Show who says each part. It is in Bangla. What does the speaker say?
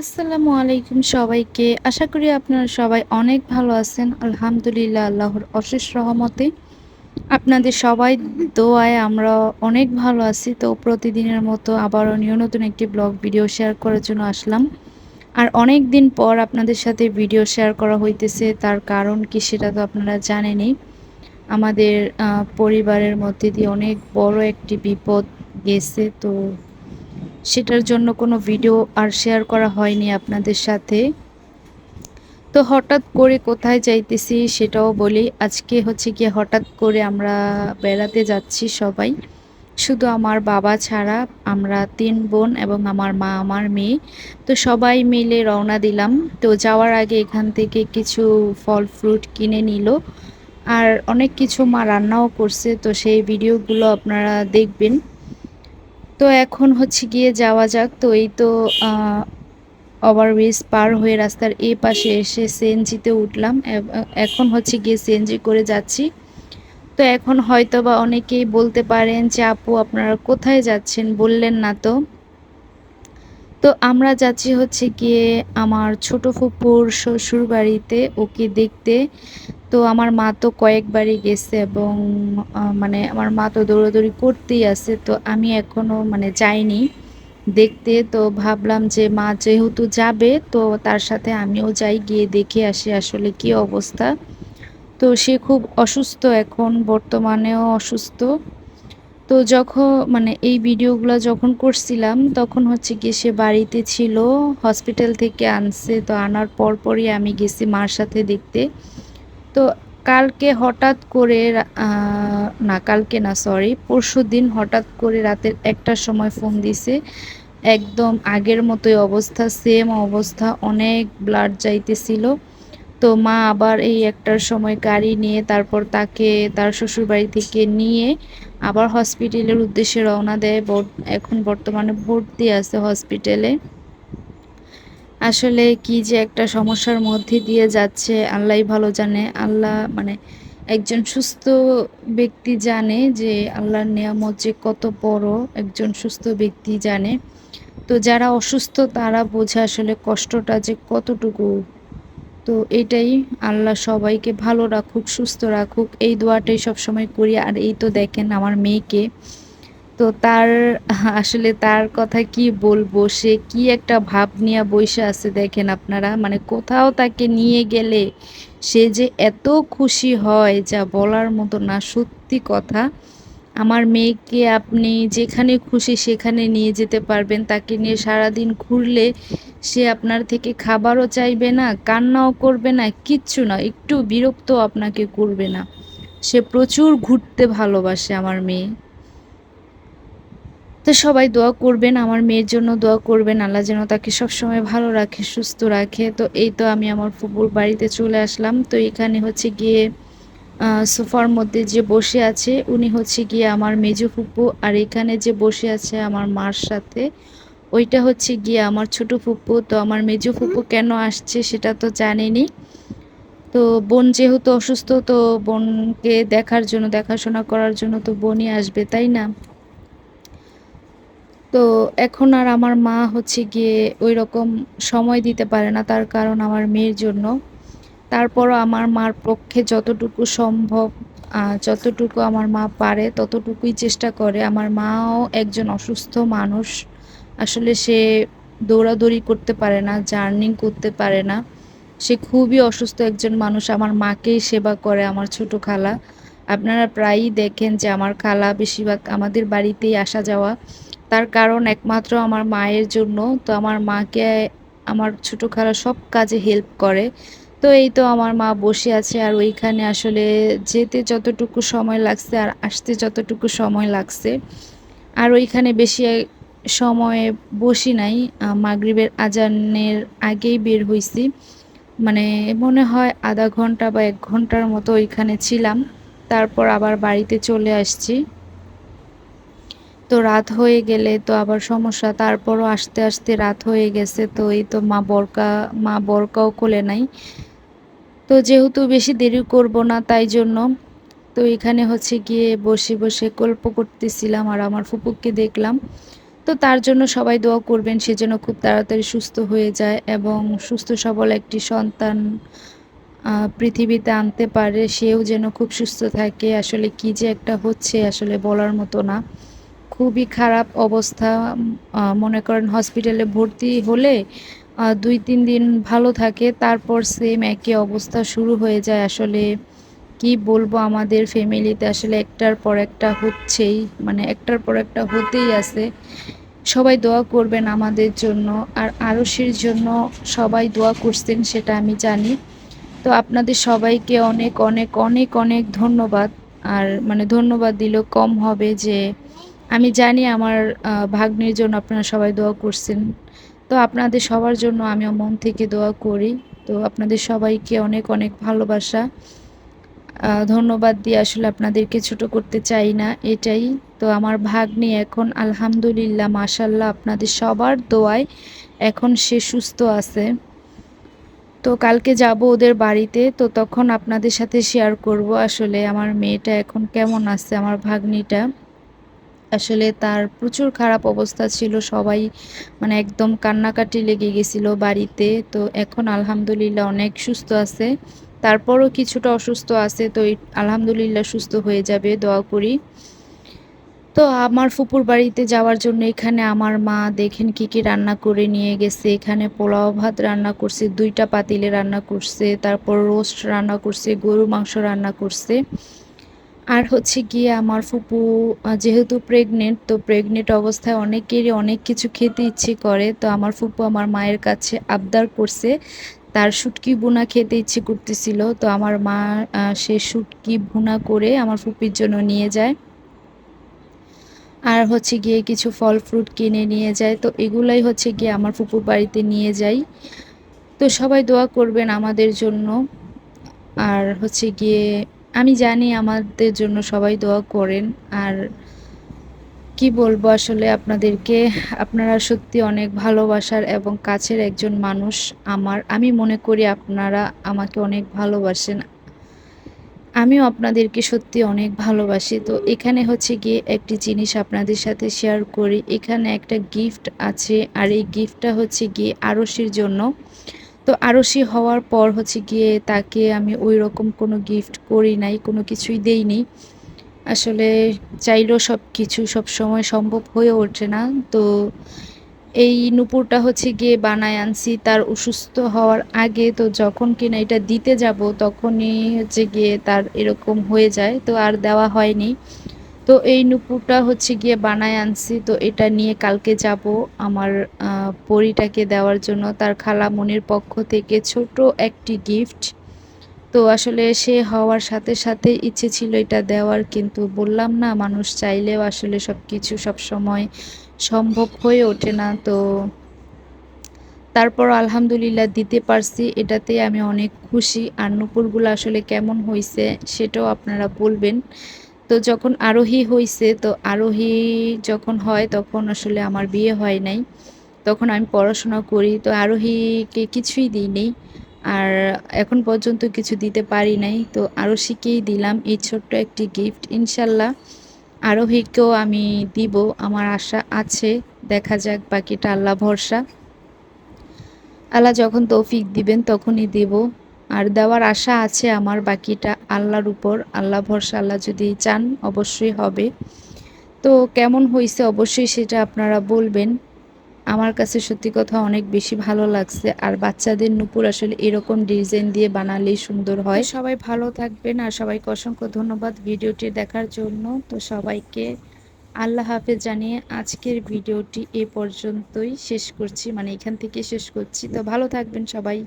Speaker 1: আসসালামু আলাইকুম সবাইকে। আশা করি আপনারা সবাই অনেক ভালো আছেন। আলহামদুলিল্লাহ, আল্লাহর অশেষ রহমতে। আপনাদের সবাই দোয়ায় আমরা অনেক ভালো আছি। তো প্রতিদিনের মতো আবারও নিয় নতুন একটি ব্লগ ভিডিও শেয়ার করার জন্য আসলাম। আর অনেক দিন পর আপনাদের সাথে ভিডিও শেয়ার করা হইতেছে। তার কারণ কি সেটা তো আপনারা জানেনই। আমাদের পরিবারের মধ্যে দিয়ে অনেক বড় একটি বিপদ গেছে। তো সেটার জন্য কোনো ভিডিও আর শেয়ার করা হয়নি আপনাদের সাথে। তো হঠাৎ করে কোথায় যাইতেছি সেটাও বলি। আজকে হচ্ছে গিয়ে হঠাৎ করে আমরা বেড়াতে যাচ্ছি সবাই। শুধু আমার বাবা ছাড়া, আমরা তিন বোন এবং আমার মা, আমার মেয়ে। তো সবাই মিলে রওনা দিলাম। তো যাওয়ার আগে এখান থেকে কিছু ফল ফ্রুট কিনে নিল। আর অনেক কিছু মা রান্নাও করছে। তো সেই ভিডিওগুলো আপনারা দেখবেন। তো এখন হচ্ছে গিয়ে যাওয়া যাক। তো এই তো ওভারব্রিজ পার হয়ে রাস্তার এ পাশে এসে সিএনজিতে উঠলাম। এখন হচ্ছে গিয়ে সিএনজি করে যাচ্ছি। তো এখন হয়তো বা অনেকেই বলতে পারেন যে, আপু, আপনারা কোথায় যাচ্ছেন? বললেন না তো। তো আমরা যাচ্ছি হচ্ছে গিয়ে আমার ছোট ফুপুর শ্বশুর বাড়িতে ওকে দেখতে। তো আমার মা তো কয়েকবারই গেছে এবং মানে আমার মা তো দৌড়াদৌড়ি করতেই আছে, তো আমি এখনও মানে যাইনি দেখতে। তো ভাবলাম যে মা যেহেতু যাবে, তো তার সাথে আমিও যাই, গিয়ে দেখে আসি আসলে কি অবস্থা। তো সে খুব অসুস্থ এখন, বর্তমানেও অসুস্থ। তো যখন মানে এই ভিডিওগুলো যখন করছিলাম, তখন হচ্ছে গিয়ে সে বাড়িতে ছিল, হসপিটাল থেকে আনছে, তো আনার পরপরই আমি গেছি মার সাথে দেখতে। তো কালকে হঠাৎ করে না কালকে না সরি পরশু দিন হঠাৎ করে রাতের একটার সময় ফোন দিছে। একদম আগের মতোই অবস্থা সেম অবস্থা, অনেক ব্লাড যাইতেছিল। তো মা আবার এই একটার সময় গাড়ি নিয়ে তারপর তাকে তার শ্বশুরবাড়ি থেকে নিয়ে আবার হসপিটালের উদ্দেশ্যে রওনা দেয়। এখন বর্তমানে ভর্তি আছে হসপিটালে। আসলে কি যে একটা সমস্যার মধ্যে দিয়ে যাচ্ছে আল্লাহ ভালো জানে। আল্লাহ মানে একজন সুস্থ ব্যক্তি জানে যে আল্লাহর নিয়ামত যে কত বড় একজন সুস্থ ব্যক্তি জানে। তো যারা অসুস্থ তারা বোঝে আসলে কষ্টটা যে কতটুকু তো এটাই আল্লাহ সবাইকে ভালো রাখুক, সুস্থ রাখুক। এই দোয়াটাই সবসময় করি। আর এই তো দেখেন আমার মেয়েকে। তো তার আসলে তার কথা কি বলব? সে কি একটা ভাব নিয়ে বসে আছে দেখেন আপনারা। মানে কোথাও তাকে নিয়ে গেলে সে যে এত খুশি হয়, যা বলার মতো না, সত্যি কথা। আমার মেয়েকে আপনি যেখানে খুশি সেখানে নিয়ে যেতে পারবেন। তাকে নিয়ে সারাদিন ঘুরলে সে আপনার থেকে খাবারও চাইবে না, কান্নাও করবে না, কিচ্ছু না, একটু বিরক্ত আপনাকে করবে না। সে প্রচুর ঘুরতে ভালোবাসে আমার মেয়ে। তো সবাই দোয়া করবেন, আমার মেয়ের জন্য দোয়া করবেন, আল্লাহ যেন তাকে সবসময় ভালো রাখে, সুস্থ রাখে। তো এই তো আমি আমার ফুপুর বাড়িতে চলে আসলাম। তো এখানে হচ্ছে গিয়ে সোফার মধ্যে যে বসে আছে উনি হচ্ছে গিয়ে আমার মেজো ফুপু আর এখানে যে বসে আছে আমার মার সাথে ওইটা হচ্ছে গিয়ে আমার ছোট ফুপু। তো আমার মেজো ফুপু কেন আসছে সেটা তো জানেনি। তো বোন যেহেতু অসুস্থ তো বোনকে দেখার জন্য দেখাশোনা করার জন্য তো বোনই আসবে তাই না? তো এখন আর আমার মা হচ্ছে গিয়ে ওই রকম সময় দিতে পারে না তার কারণ আমার মেয়ের জন্য। তারপরও আমার মার পক্ষে যতটুকু সম্ভব যতটুকু আমার মা পারে, ততটুকুই চেষ্টা করে। আমার মাও একজন অসুস্থ মানুষ। আসলে সে দৌড়াদৌড়ি করতে পারে না, জার্নিং করতে পারে না। সে খুবই অসুস্থ একজন মানুষ। আমার মাকেই সেবা করে আমার ছোট খালা। আপনারা প্রায়ই দেখেন যে আমার খালা বেশিরভাগ আমাদের বাড়িতেই আসা যাওয়া। তার কারণ একমাত্র আমার মায়ের জন্য। তো আমার মাকে, আমার ছোটো খালা সব কাজে হেল্প করে। তো এই তো আমার মা বসে আছে আর ওইখানে আসলে যেতে যতটুকু সময় লাগছে আর আসতে যতটুকু সময় লাগছে। আর ওইখানে বেশি সময়ে বসি নাই। মাগরিবের আজানের আগেই বের হয়েছি মানে মনে হয় আধা ঘণ্টা বা এক ঘণ্টার মতো ওইখানে ছিলাম। তারপর আবার বাড়িতে চলে আসছি। তো রাত হয়ে গেলে তো আবার সমস্যা। তারপরও আসতে আসতে রাত হয়ে গেছে। তো এই তো মা বরকা, মা বরকাও কোলে নাই। তো যেহেতু বেশি দেরি করব না, তাই জন্য তো এখানে হচ্ছে গিয়ে বসে বসে গল্প করতেছিলাম আর আমার ফুপুককে দেখলাম। তো তার জন্য সবাই দোয়া করবেন, সে যেন খুব তাড়াতাড়ি সুস্থ হয়ে যায় এবং সুস্থ সবল একটি সন্তান পৃথিবীতে আনতে পারে। সেও যেন খুব সুস্থ থাকে। আসলে কি যে একটা হচ্ছে আসলে বলার মতো না। খুবই খারাপ অবস্থা। মনে করেন হসপিটালে ভর্তি হলে দুই তিন দিন ভালো থাকে, তারপর সেম একই অবস্থা শুরু হয়ে যায়। আসলে কি বলব আমাদের ফ্যামিলিতে আসলে একটার পর একটা হচ্ছেই মানে একটার পর একটা হতেই আছে। সবাই দোয়া করবেন আমাদের জন্য, আর আরসির জন্য সবাই দোয়া করছেন সেটা আমি জানি। তো আপনাদের সবাইকে অনেক অনেক অনেক অনেক ধন্যবাদ। আর মানে ধন্যবাদ দিলেও কম হবে যে, আমি জানি আমার ভাগ্নির জন্য আপনারা সবাই দোয়া করছেন। তো আপনাদের সবার জন্য আমি মন থেকে দোয়া করি। তো আপনাদের সবাইকে অনেক অনেক ভালোবাসা। ধন্যবাদ দিয়ে আসলে আপনাদেরকে ছোট করতে চাই না, এটাই। তো আমার ভাগ্নি এখন, আলহামদুলিল্লাহ মাসাল্লাহ আপনাদের সবার দোয়ায় এখন সে সুস্থ আছে। তো কালকে যাব ওদের বাড়িতে, তো তখন আপনাদের সাথে শেয়ার করব আসলে আমার মেয়েটা এখন কেমন আছে, আমার ভাগ্নিটা। আসলে তার প্রচুর খারাপ অবস্থা ছিল, সবাই মানে একদম কান্নাকাটি লেগে গেছিল বাড়িতে। তো এখন আলহামদুলিল্লাহ অনেক সুস্থ আছে। তারপরও কিছুটা অসুস্থ আছে, তো আলহামদুলিল্লাহ সুস্থ হয়ে যাবে, দোয়া করি। তো আমার ফুপুর বাড়িতে যাওয়ার জন্য এখানে আমার মা দেখেন কি কি রান্না করে নিয়ে গেছে। এখানে পোলাও ভাত রান্না করছে, দুইটা পাতিলে রান্না করছে, তারপর রোস্ট রান্না করছে গরু মাংস রান্না করছে। আর হচ্ছে গিয়ে আমার ফুপু যেহেতু প্রেগনেন্ট তো প্রেগনেন্ট অবস্থায় অনেকেরই অনেক কিছু খেতে ইচ্ছে করে। তো আমার ফুপু আমার মায়ের কাছে আবদার করছে, তার শুটকি বুনা খেতে ইচ্ছে করতেছিল। তো আমার মা সে শুটকি ভুনা করে আমার ফুপির জন্য নিয়ে যায়। আর হচ্ছে গিয়ে কিছু ফল ফ্রুট কিনে নিয়ে যায়। তো এগুলাই হচ্ছে গিয়ে আমার ফুপুর বাড়িতে নিয়ে যাই। তো সবাই দোয়া করবেন আমাদের জন্য। আর হচ্ছে গিয়ে আমি জানি আমাদের জন্য সবাই দোয়া করেন। আর কি বলব আসলে আপনাদেরকে, আপনারা সত্যি অনেক ভালোবাসার এবং কাছের একজন মানুষ আমার। আমি মনে করি আপনারা আমাকে অনেক ভালোবাসেন। আমিও আপনাদেরকে সত্যি অনেক ভালোবাসি। তো এখানে হচ্ছে গিয়ে একটি জিনিস আপনাদের সাথে শেয়ার করি। এখানে একটা গিফট আছে। আর এই গিফটটা হচ্ছে গিয়ে আরসির জন্য। তো আরসি হওয়ার পর হচ্ছে গিয়ে তাকে আমি ওই রকম কোনো গিফট করি নাই, কোনো কিছুই দেইনি। আসলে চাইলেও সব কিছু সব সময় সম্ভব হয়ে ওঠে না। তো এই নুপুরটা হচ্ছে গিয়ে বানায় আনছি, তার অসুস্থ হওয়ার আগে। তো যখন কিনা এটা দিতে যাব, তখনই হচ্ছে গিয়ে তার এরকম হয়ে যায়। তো আর দেওয়া হয়নি। তো এই নুপুরটা হচ্ছে গিয়ে বানায় আনছি। তো এটা নিয়ে কালকে যাব আমার পরিটাকে দেওয়ার জন্য। তার খালা খালামনির পক্ষ থেকে ছোট একটি গিফট তো আসলে সে হওয়ার সাথে সাথে ইচ্ছে ছিল এটা দেওয়ার, কিন্তু বললাম না, মানুষ চাইলেও আসলে সব কিছু সবসময় সম্ভব হয়ে ওঠে না। তো তারপর আলহামদুলিল্লাহ দিতে পারছি এটাতে আমি অনেক খুশি। আর নুপুরগুলো আসলে কেমন হয়েছে সেটাও আপনারা বলবেন। তো যখন আরোহী হয়েছে তো আরোহী যখন হয়, তখন আসলে আমার বিয়ে হয় নাই। তখন আমি পড়াশোনা করি, তো আরোহীকে কিছুই দিই দিইনি। আর এখন পর্যন্ত কিছু দিতে পারি নাই, তো আরও শিখেই দিলাম। এই ছোট্ট একটি গিফট ইনশাল্লাহ আরোহীকেও আমি দিব। আমার আশা আছে, দেখা যাক বাকিটা আল্লাহ ভরসা। আল্লাহ যখন তৌফিক দিবেন, তখনই দেব। আর দেওয়ার আশা আছে আমার বাকিটা আল্লাহর উপর। আল্লাহ ভরসা, আল্লাহ যদি চান, অবশ্যই হবে। তো কেমন হয়েছে অবশ্যই সেটা আপনারা বলবেন। আমার কাছে সত্যি কথা অনেক বেশি ভালো লাগছে। আর বাচ্চাদের নুপুর আসলে এরকম ডিজাইন দিয়ে বানালেই সুন্দর হয়। সবাই ভালো থাকবেন আর সবাইকে অসংখ্য ধন্যবাদ ভিডিওটি দেখার জন্য। তো সবাইকে আল্লাহ হাফেজ জানিয়ে আজকের ভিডিওটি এ পর্যন্তই শেষ করছি মানে এখান থেকে শেষ করছি। তো ভালো থাকবেন সবাই।